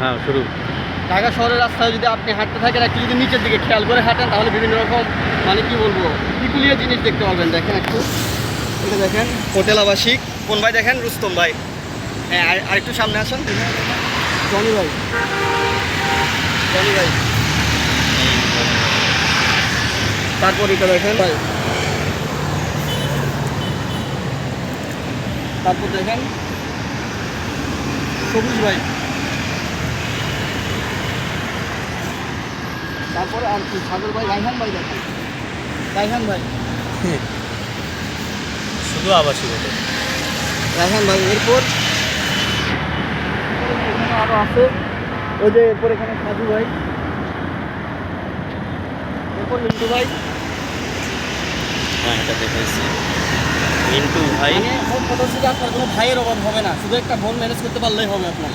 হ্যাঁ শুরু। ঢাকা শহরের রাস্তায় যদি আপনি হাঁটতে থাকেন, একটু যদি নিচের দিকে খেয়াল করে হাঁটেন, তাহলে বিভিন্ন রকম মানে কি বলব, পিকুলিয়া জিনিস দেখতে পাবেন দেখেন একটু। এটা দেখেন, হোটেল আবাসিক। কোন ভাই দেখেন? রুস্তম ভাই। হ্যাঁ আর- আরেকটু সামনে আসুন। জনি ভাই। জনি ভাই। তারপর এটা দেখেন। ভাই তারপর দেখেন। সবুজ ভাই। তারপরে আর কি সাগর ভাই রাইহান ভাই দেখেন রাইহান ভাই। শুধু আবাসিক হোটেল। রাইহান ভাই এরপর? এখানে আরও আছে। ওই যে এরপর এখানে সাধু ভাই। এরপর মিন্টু ভাই। হ্যাঁ এটা দেখাইছি। মিন্টু ভাই। মোট কথা হচ্ছে আপনার কোনো ভাইয়ের অভাব হবে না। শুধু একটা বোন ম্যানেজ করতে পারলেই হবে আপনার।